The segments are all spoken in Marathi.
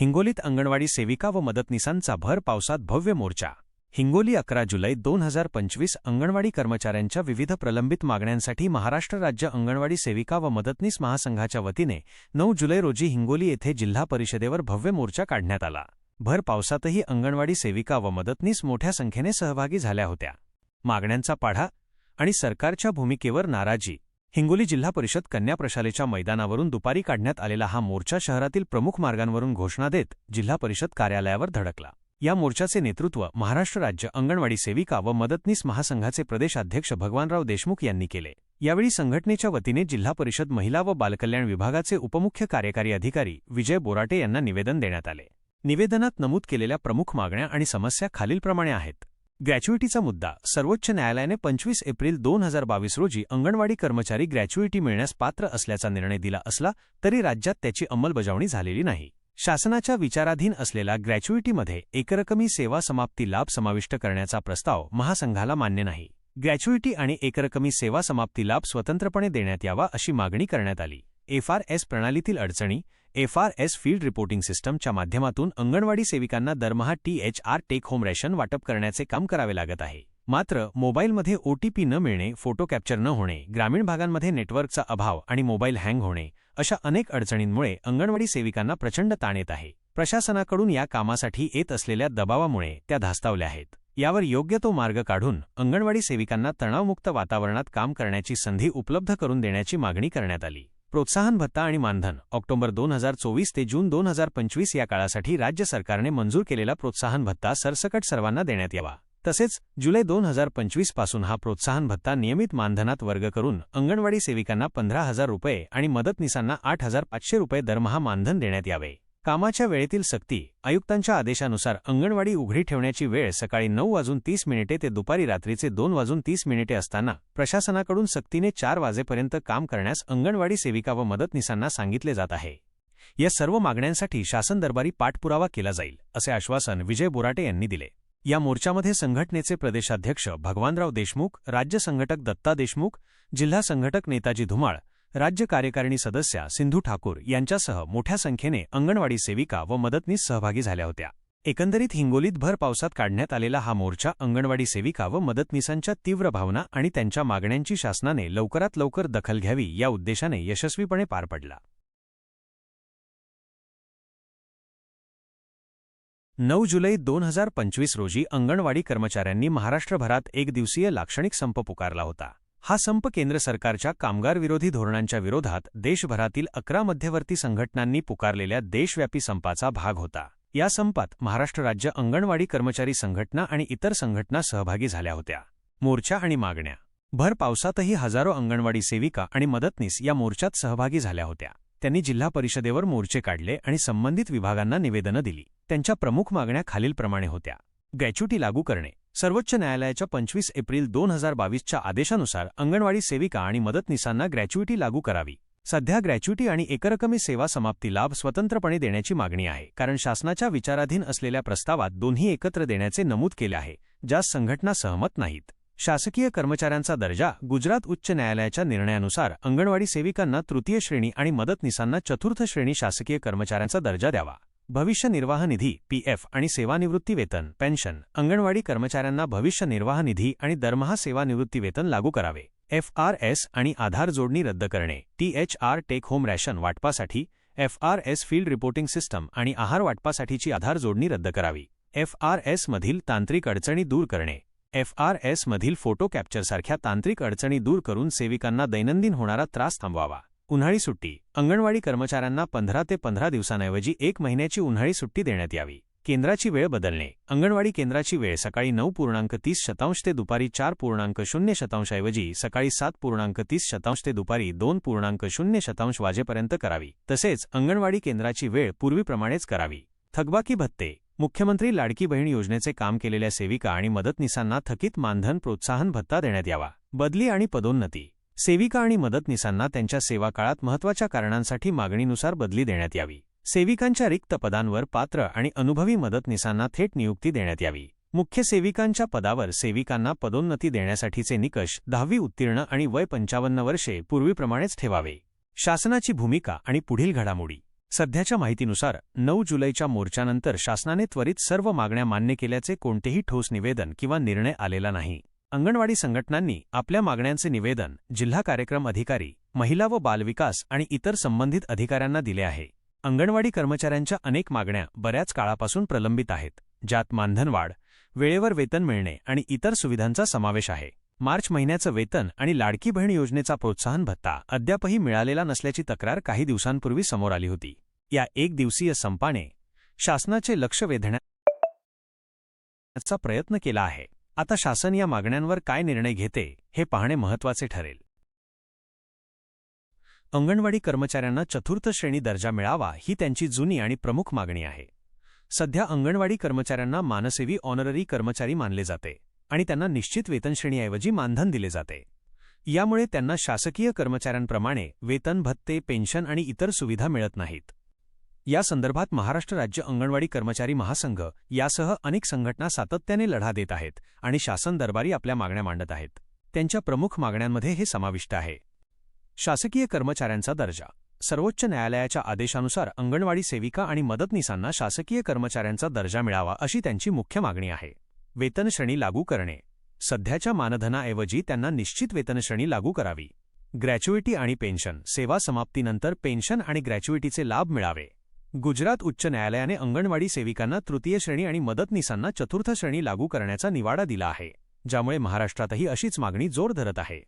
हिंगोलीत अंगणवाडी सेविका व मदतनीसांचा भर पावसात भव्य मोर्चा. हिंगोली अकरा जुलै दोन हजार पंचवीस अंगणवाडी कर्मचाऱ्यांच्या विविध प्रलंबित मागण्यांसाठी महाराष्ट्र राज्य अंगणवाडी सेविका व मदतनीस महासंघाच्या वतीने नऊ जुलै रोजी हिंगोली येथे जिल्हा परिषदेवर भव्य मोर्चा काढण्यात आला. भर पावसातही अंगणवाडी सेविका व मदतनीस मोठ्या संख्येने सहभागी झाल्या होत्या. मागण्यांचा पाढा आणि सरकारच्या भूमिकेवर नाराजी हिंगोली जिल्हा परिषद कन्या प्रशालेच्या मैदानावरून दुपारी काढण्यात आलेला हा मोर्चा शहरातील प्रमुख मार्गांवरून घोषणा देत जिल्हा परिषद कार्यालयावर धडकला. या मोर्चाचे नेतृत्व महाराष्ट्र राज्य अंगणवाडी सेविका व मदतनीस महासंघाचे प्रदेशाध्यक्ष भगवानराव देशमुख यांनी केले. यावेळी संघटनेच्या वतीने जिल्हा परिषद महिला व बालकल्याण विभागाचे उपमुख्य कार्यकारी अधिकारी विजय बोराटे यांना निवेदन देण्यात आले. निवेदनात नमूद केलेल्या प्रमुख मागण्या आणि समस्या खालीलप्रमाणे आहेत. ग्रॅच्युइटीचा मुद्दा. सर्वोच्च न्यायालयाने पंचवीस एप्रिल दोन हजार बावीस रोजी अंगणवाडी कर्मचारी ग्रॅच्युइटी मिळण्यास पात्र असल्याचा निर्णय दिला असला तरी राज्यात त्याची अंमलबजावणी झालेली नाही. शासनाच्या विचाराधीन असलेल्या ग्रॅच्युइटीमध्ये एकरकमी सेवा समाप्ती लाभ समाविष्ट करण्याचा प्रस्ताव महासंघाला मान्य नाही. ग्रॅच्युइटी आणि एकरकमी सेवा समाप्ती लाभ स्वतंत्रपणे देण्यात यावा अशी मागणी करण्यात आली. एफआरएस प्रणालीतील अडचणी एफआरएस फील्ड रिपोर्टिंग सिस्टमच्या माध्यमातून अंगणवाडी सेविकांना दरमहा T H take home ration वाटप करण्याचे काम करावे लागत आहे. मात्र मोबाईलमध्ये ओटीपी न मिळणे फोटो कॅप्चर न होणे ग्रामीण भागांमध्ये नेटवर्कचा अभाव आणि मोबाईल हँग होणे अशा अनेक अडचणींमुळे अंगणवाडी सेविकांना प्रचंड ताण येत आहे. प्रशासनाकडून या कामासाठी येत असलेल्या दबावामुळे त्या धास्तावल्या आहेत. यावर योग्य तो मार्ग काढून अंगणवाडी सेविकांना तणावमुक्त वातावरणात काम करण्याची संधी उपलब्ध करून देण्याची मागणी करण्यात आली. प्रोत्साहन भत्ता आणि मानधन. ऑक्टोबर दोन हजार चोवीस ते जून दोन हजार पंचवीस या काळासाठी राज्य सरकारने मंजूर केलेला प्रोत्साहन भत्ता सरसकट सर्वांना देण्यात यावा. तसेच जुलै दोन हजार पंचवीसपासून हा प्रोत्साहन भत्ता नियमित मानधनात वर्ग करून अंगणवाडी सेविकांना पंधरा हजार रुपये आणि मदतनीसांना आठ हजार पाचशे रुपये दरमहा मानधन देण्यात यावे. कामाच्या वेळेतील सक्ती आयुक्तांच्या आदेशानुसार अंगणवाडी उघडी ठेवण्याची वेळ सकाळी नऊ वाजून तीस मिनिटे ते दुपारी रात्रीचे दोन वाजून तीस मिनिटे असताना प्रशासनाकडून सक्तीने चार वाजेपर्यंत काम करण्यास अंगणवाडी सेविका व मदतनीसांना सांगितले जात आहे. या सर्व मागण्यांसाठी शासन दरबारी पाठपुरावा केला जाईल असे आश्वासन विजय बोराटे यांनी दिले. या मोर्चामध्ये संघटनेचे प्रदेशाध्यक्ष भगवानराव देशमुख राज्य संघटक दत्ता देशमुख जिल्हा संघटक नेताजी धुमाळ राज्य कार्यकारिणी सदस्या सिंधू ठाकूर यांच्यासह मोठ्या संख्येने अंगणवाडी सेविका व मदतनीस सहभागी झाल्या होत्या. एकंदरीत हिंगोलीत भर पावसात काढण्यात आलेला हा मोर्चा अंगणवाडी सेविका व मदतनीसांच्या तीव्र भावना आणि त्यांच्या मागण्यांची शासनाने लवकरात लवकर दखल घ्यावी या उद्देशाने यशस्वीपणे पार पडला. नऊ जुलै दोन हजार पंचवीस रोजी अंगणवाडी कर्मचाऱ्यांनी महाराष्ट्रभरात एक दिवसीय लाक्षणिक संप पुकारला होता. हा संप केंद्र सरकारच्या कामगारविरोधी धोरणांच्या विरोधात देशभरातील अकरा मध्यवर्ती संघटनांनी पुकारलेल्या देशव्यापी संपाचा भाग होता. या संपात महाराष्ट्र राज्य अंगणवाडी कर्मचारी संघटना आणि इतर संघटना सहभागी झाल्या होत्या. मोर्चा आणि मागण्या. भर पावसातही हजारो अंगणवाडी सेविका आणि मदतनीस या मोर्चात सहभागी झाल्या होत्या. त्यांनी जिल्हा परिषदेवर मोर्चे काढले आणि संबंधित विभागांना निवेदनं दिली. त्यांच्या प्रमुख मागण्या खालीलप्रमाणे होत्या. गॅच्युटी लागू करणे. सर्वोच्च न्यायालयाच्या पंचवीस एप्रिल दोन हजार बावीसच्या आदेशानुसार अंगणवाडी सेविका आणि मदतनीसांना ग्रॅच्युटी लागू करावी. सध्या ग्रॅच्युटी आणि एकरकमी सेवा समाप्ती लाभ स्वतंत्रपणे देण्याची मागणी आहे कारण शासनाच्या विचाराधीन असलेल्या प्रस्तावात दोन्ही एकत्र देण्याचे नमूद केले आहे ज्यास संघटना सहमत नाहीत. शासकीय कर्मचाऱ्यांचा दर्जा गुजरात उच्च न्यायालयाच्या निर्णयानुसार अंगणवाडी सेविकांना तृतीय श्रेणी आणि मदतनीसांना चतुर्थ श्रेणी शासकीय कर्मचाऱ्यांचा दर्जा द्यावा. भविष्य निर्वाह निधी पीएफ आणि सेवानिवृत्ती वेतन पेन्शन अंगणवाडी कर्मचाऱ्यांना भविष्य निर्वाह निधी आणि दरमहा सेवानिवृत्ती वेतन लागू करावे. एफआरएस आणि आधार जोडणी रद्द करणे. T HR take home ration वाटपासाठी एफआरएस फील्ड रिपोर्टिंग सिस्टम आणि आहार वाटपासाठीची आधार जोडणी रद्द करावी. एफआरएसमधील तांत्रिक अडचणी दूर करणे. एफआरएसमधील फोटो कॅप्चरसारख्या तांत्रिक अडचणी दूर करून सेविकांना दैनंदिन होणारा त्रास थांबवावा. उन्हाळी सुट्टी. अंगणवाडी कर्मचाऱ्यांना पंधरा ते पंधरा दिवसांऐवजी एक महिन्याची उन्हाळी सुट्टी देण्यात यावी. केंद्राची वेळ बदलणे. अंगणवाडी केंद्राची वेळ सकाळी नऊ पूर्णांक तीस शतांश ते दुपारी चार पूर्णांक शून्य शतांशऐवजी सकाळी सात पूर्णांक तीस शतांश ते दुपारी दोन पूर्णांक शून्य शतांश वाजेपर्यंत करावी. तसेच अंगणवाडी केंद्राची वेळ पूर्वीप्रमाणेच करावी. थकबाकी भत्ते. मुख्यमंत्री लाडकी बहीण योजनेचे काम केलेल्या सेविका आणि मदतनीसांना थकीत मानधन प्रोत्साहन भत्ता देण्यात यावा. बदली आणि पदोन्नती. सेविका आणि मदतनीसांना त्यांच्या सेवाकाळात महत्त्वाच्या कारणांसाठी मागणीनुसार बदली देण्यात यावी. सेविकांच्या रिक्त पदांवर पात्र आणि अनुभवी मदतनीसांना थेट नियुक्ती देण्यात यावी. मुख्य सेविकांच्या पदावर सेविकांना पदोन्नती देण्यासाठीचे निकष दहावी उत्तीर्ण आणि वय पंचावन्न वर्षे पूर्वीप्रमाणेच ठेवावे. शासनाची भूमिका आणि पुढील घडामोडी. सध्याच्या माहितीनुसार नऊ जुलैच्या मोर्चानंतर शासनाने त्वरित सर्व मागण्या मान्य केल्याचे कोणतेही ठोस निवेदन किंवा निर्णय आलेला नाही. अंगणवाडी संघटनांनी आपल्या मागण्यांचे निवेदन जिल्हा कार्यक्रम अधिकारी महिला व बालविकास आणि इतर संबंधित अधिकाऱ्यांना दिले आहे. अंगणवाडी कर्मचाऱ्यांच्या अनेक मागण्या बऱ्याच काळापासून प्रलंबित आहेत ज्यात मानधनवाढ वेळेवर वेतन मिळणे आणि इतर सुविधांचा समावेश आहे. मार्च महिन्याचं वेतन आणि लाडकी बहीण योजनेचा प्रोत्साहन भत्ता अद्यापही मिळालेला नसल्याची तक्रार काही दिवसांपूर्वी समोर आली होती. या एक दिवसीय संपाने शासनाचे लक्ष वेधण्याचा प्रयत्न केला आहे. आता शासन या मागण्यांवर काय निर्णय घेते हे पाहणे महत्त्वाचे ठरेल. अंगणवाडी कर्मचाऱ्यांना चतुर्थ श्रेणी दर्जा मिळावा ही त्यांची जुनी आणि प्रमुख मागणी आहे. सध्या अंगणवाडी कर्मचाऱ्यांना मानसेवी ऑनररी कर्मचारी मानले जाते आणि त्यांना निश्चित वेतनश्रेणीऐवजी मानधन दिले जाते. यामुळे त्यांना शासकीय कर्मचाऱ्यांप्रमाणे वेतन भत्ते पेन्शन आणि इतर सुविधा मिळत नाहीत. या संदर्भात महाराष्ट्र राज्य अंगणवाडी कर्मचारी महासंघ यासह अनेक संघटना सातत्याने लढा देत आहेत आणि शासन दरबारी आपल्या मागण्या मांडत आहेत. त्यांच्या प्रमुख मागण्यांमध्ये हे समाविष्ट आहे. शासकीय कर्मचाऱ्यांचा दर्जा. सर्वोच्च न्यायालयाच्या आदेशानुसार अंगणवाडी सेविका आणि मदतनीसांना शासकीय कर्मचाऱ्यांचा दर्जा मिळावा अशी त्यांची मुख्य मागणी आहे. वेतनश्रेणी लागू करणे. सध्याच्या मानधनाऐवजी त्यांना निश्चित वेतनश्रेणी लागू करावी. ग्रॅच्युइटी आणि पेन्शन सेवा समाप्तीनंतर पेन्शन आणि ग्रॅच्युइटीचे लाभ मिळावे. गुजरात उच्च न्यायालयाने अंगणवाडी सेविकांना तृतीय श्रेणी आणि मदतनीसांना चतुर्थ श्रेणी लागू करण्याचा निवाडा दिला आहे ज्यामुळे महाराष्ट्रातही अशीच मागणी जोर धरत आहे.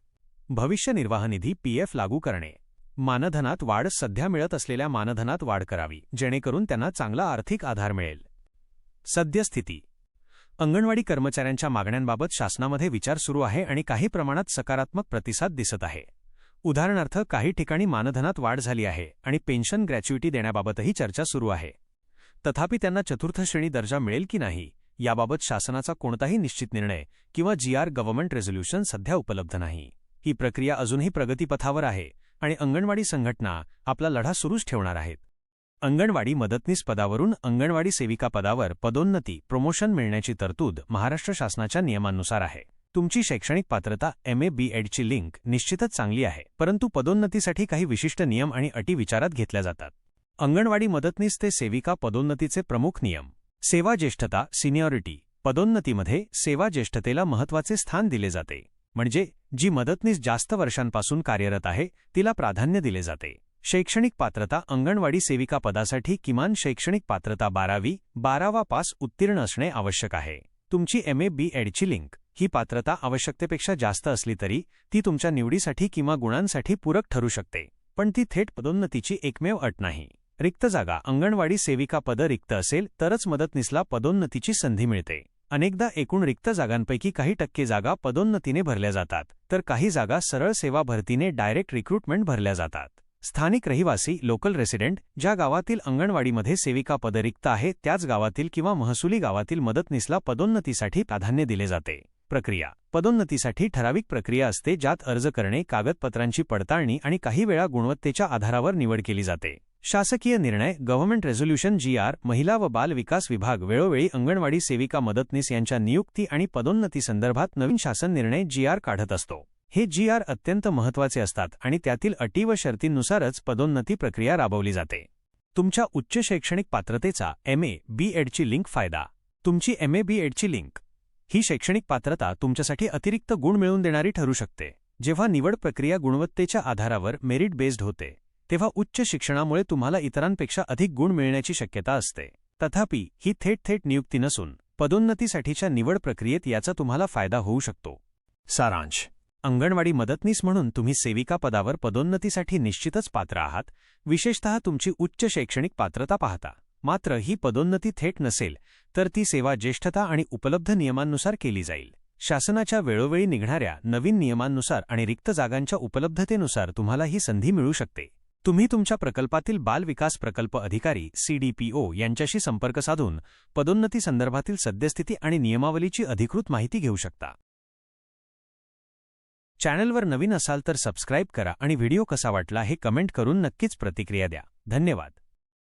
भविष्य निर्वाह निधी पीएफ लागू करणे. मानधनात वाढ सध्या मिळत असलेल्या मानधनात वाढ करावी जेणेकरून त्यांना चांगला आर्थिक आधार मिळेल. सद्यस्थिती. अंगणवाडी कर्मचाऱ्यांच्या मागण्यांबाबत शासनामध्ये विचार सुरू आहे आणि काही प्रमाणात सकारात्मक प्रतिसाद दिसत आहे. उदाहरणार्थ काही ठिकाणी मानधनात वाढ झाली आहे आणि पेन्शन ग्रॅच्युइटी देण्याबाबतही चर्चा सुरू आहे. तथापि त्यांना चतुर्थ श्रेणी दर्जा मिळेल की नाही याबाबत शासनाचा कोणताही निश्चित निर्णय किंवा जीआर गव्हर्नमेंट रेझोल्युशन सध्या उपलब्ध नाही. ही प्रक्रिया अजूनही प्रगतीपथावर आहे आणि अंगणवाडी संघटना आपला लढा सुरूच ठेवणार आहेत. अंगणवाडी मदतनीस पदावरून अंगणवाडी सेविका पदावर पदोन्नती प्रमोशन मिळण्याची तरतूद महाराष्ट्र शासनाच्या नियमांनुसार आहे. तुमची शैक्षणिक पात्रता एम ए बी एडची लिंक निश्चितच चांगली आहे परंतु पदोन्नतीसाठी काही विशिष्ट नियम आणि अटी विचारात घेतल्या जातात. अंगणवाडी मदतनीस ते सेविका पदोन्नतीचे प्रमुख नियम. सेवा ज्येष्ठता सिनियॉरिटी पदोन्नतीमध्ये सेवा ज्येष्ठतेला महत्त्वाचे स्थान दिले जाते. म्हणजे जी मदतनीस जास्त वर्षांपासून कार्यरत आहे तिला प्राधान्य दिले जाते. शैक्षणिक पात्रता अंगणवाडी सेविका पदासाठी किमान शैक्षणिक पात्रता बारावी बारावा पास उत्तीर्ण असणे आवश्यक आहे. तुमची एम ए बी एडची लिंक ही पात्रता आवश्यकतेपेक्षा जास्त असली तरी ती तुमच्या निवडीसाठी किंवा गुणांसाठी पूरक ठरू शकते. पण ती थेट पदोन्नतीची एकमेव अट नाही. रिक्त जागा अंगणवाडी सेविका पद रिक्त असेल तरच मदतनीसला पदोन्नतीची संधी मिळते. अनेकदा एकूण रिक्त जागांपैकी काही टक्के जागा पदोन्नतीने भरल्या जातात तर काही जागा सरळ सेवा भरतीने डायरेक्ट रिक्रुटमेंट भरल्या जातात. स्थानिक रहिवासी लोकल रेसिडेंट ज्या गावातील अंगणवाडीमध्ये सेविका पद रिक्त आहे त्याच गावातील किंवा महसुली गावातील मदतनीसला पदोन्नतीसाठी प्राधान्य दिले जाते. प्रक्रिया. पदोन्नतीसाठी ठराविक प्रक्रिया असते ज्यात अर्ज करणे कागदपत्रांची पडताळणी आणि काही वेळा गुणवत्तेच्या आधारावर निवड केली जाते. शासकीय निर्णय गव्हर्नमेंट रेझोल्युशन जीआर महिला व बाल विकास विभाग वेळोवेळी अंगणवाडी सेविका मदतनीस यांच्या नियुक्ती आणि पदोन्नती संदर्भात नवीन शासन निर्णय जीआर काढत असतो. हे जीआर अत्यंत महत्त्वाचे असतात आणि त्यातील अटी व शर्तींनुसारच पदोन्नती प्रक्रिया राबवली जाते. तुमच्या उच्च शैक्षणिक पात्रतेचा एम ए बी एडची लिंक फायदा. तुमची एम ए बी एडची लिंक. ही शैक्षणिक पात्रता तुमच्यासाठी अतिरिक्त गुण मिळवून देणारी ठरू शकते. जेव्हा निवड प्रक्रिया गुणवत्तेच्या आधारावर मेरिट बेस्ड होते तेव्हा उच्च शिक्षणामुळे तुम्हाला इतरांपेक्षा अधिक गुण मिळण्याची शक्यता असते. तथापि ही थेट थेट नियुक्ती नसून पदोन्नतीसाठीच्या निवड प्रक्रियेत याचा तुम्हाला फायदा होऊ शकतो. सारांश. अंगणवाडी मदतनीस म्हणून तुम्ही सेविका पदावर पदोन्नतीसाठी निश्चितच पात्र आहात. विशेषतः तुमची उच्च शैक्षणिक पात्रता पाहता. मात्र ही पदोन्नती थेट नसेल तर ती सेवा ज्येष्ठता आणि उपलब्ध नियमांनुसार केली जाईल. शासनाच्या वेळोवेळी निघणाऱ्या नवीन नियमांनुसार आणि रिक्त जागांच्या उपलब्धतेनुसार तुम्हाला ही संधी मिळू शकते. तुम्ही तुमच्या प्रकल्पातील बाल विकास प्रकल्प अधिकारी सीडीपीओ यांच्याशी संपर्क साधून पदोन्नती संदर्भातील सद्यस्थिती आणि नियमावलीची अधिकृत माहिती घेऊ शकता. चॅनलवर नवीन असाल तर सबस्क्राईब करा आणि व्हिडिओ कसा वाटला हे कमेंट करून नक्कीच प्रतिक्रिया द्या. धन्यवाद.